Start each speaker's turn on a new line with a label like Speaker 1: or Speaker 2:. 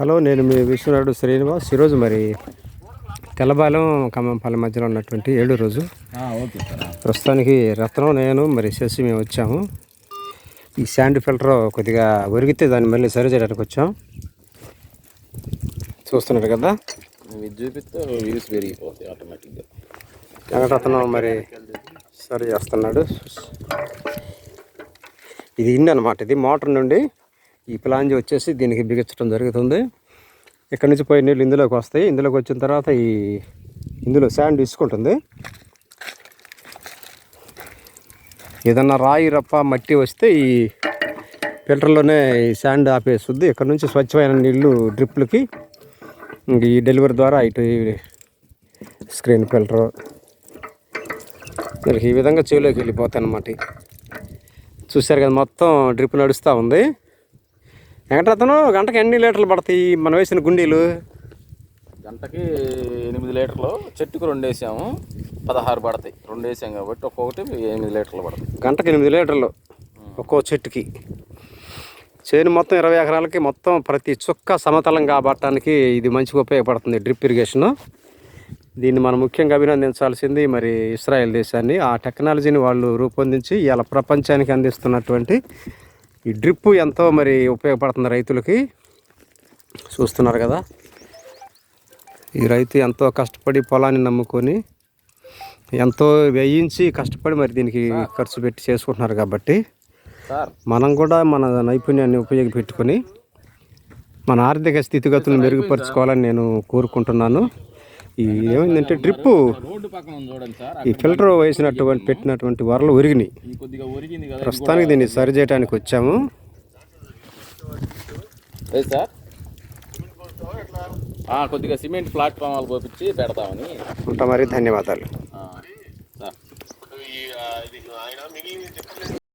Speaker 1: Hello నేను మీ విశ్వనాథుడు శ్రీనివాస్. ఈరోజు మరి తెల్లబాలెం ఖమ్మంపాలెం మధ్యలో ఉన్నటువంటి ఏడు రోజు. ప్రస్తుతానికి రత్నం నేను మరి శశి మేము వచ్చాము. ఈ శాండ్ ఫిల్టర్ కొద్దిగా ఒరిగితే దాన్ని మళ్ళీ సరి చేయడానికి వచ్చాం. చూస్తున్నారు కదా? వెంకటరత్నం మరి సరి చేస్తున్నాడు. ఇది ఇన్ అనమాట ఇది మోటార్ నుండి ఈ ప్లాంజ్ వచ్చేసి దీనికి బిగించడం జరుగుతుంది. ఇక్కడ నుంచి పోయి నీళ్ళు ఇందులోకి వస్తాయి. ఇందులోకి వచ్చిన తర్వాత ఈ ఇందులో శాండ్ ఇసుకుంటుంది ఏదన్నా రాయి రప్ప మట్టి వస్తే ఈ ఫిల్టర్లోనే ఈ శాండ్ ఆపేస్తుంది. ఇక్కడ నుంచి స్వచ్ఛమైన నీళ్ళు డ్రిప్లకి ఈ డెలివరీ ద్వారా ఇటు స్క్రీన్ ఫిల్టర్. మనకి ఈ విధంగా చెవిలోకి వెళ్ళిపోతాయి అన్నమాట. చూశారు కదా మొత్తం డ్రిప్ నడుస్తూ ఉంది. వెంకటరత్నం గంటకి ఎన్ని లీటర్లు పడతాయి మనం వేసిన గుండీలు?
Speaker 2: గంటకి ఎనిమిది లీటర్లు చెట్టుకు రెండు వేసాము పదహారు పడతాయి. రెండు వేసాం కాబట్టి ఒక్కొక్కటి ఎనిమిది లీటర్లు పడతాయి.
Speaker 1: గంటకి ఎనిమిది లీటర్లు ఒక్కో చెట్టుకి. చేను మొత్తం ఇరవై ఎకరాలకి మొత్తం ప్రతి చుక్క సమతలం కాబట్టడానికి ఇది మంచిగా ఉపయోగపడుతుంది డ్రిప్ ఇరిగేషన్. దీన్ని మనం ముఖ్యంగా అభినందించాల్సింది మరి ఇస్రాయెల్ దేశాన్ని. ఆ టెక్నాలజీని వాళ్ళు రూపొందించి ఇలా ప్రపంచానికి అందిస్తున్నటువంటి ఈ డ్రిప్ ఎంతో మరి ఉపయోగపడుతుంది రైతులకి. చూస్తున్నారు కదా. ఈ రైతు ఎంతో కష్టపడి పొలాన్ని నమ్ముకొని ఎంతో వ్యయించి కష్టపడి మరి దీనికి ఖర్చు పెట్టి చేసుకుంటున్నారు కాబట్టి మనం కూడా మన నైపుణ్యాన్ని ఉపయోగపెట్టుకొని మన ఆర్థిక స్థితిగతులను మెరుగుపరుచుకోవాలని నేను కోరుకుంటున్నాను. ఈ ఏమైందంటే
Speaker 2: సార్.
Speaker 1: ఈ ఫిల్టర్ వేసినటువంటి పెట్టినటువంటి వరలు ఒరిగినాయి.
Speaker 2: ఈ కొద్దిగా ఒరిగింది కదా
Speaker 1: ప్రస్తుతానికి దీన్ని సరి చేయడానికి వచ్చాము.
Speaker 2: లేదు సార్? ఆ, కొద్దిగా సిమెంట్ ప్లాట్ఫామ్ పోపించి పెడతామని.
Speaker 1: ఉంటా మరి ధన్యవాదాలు.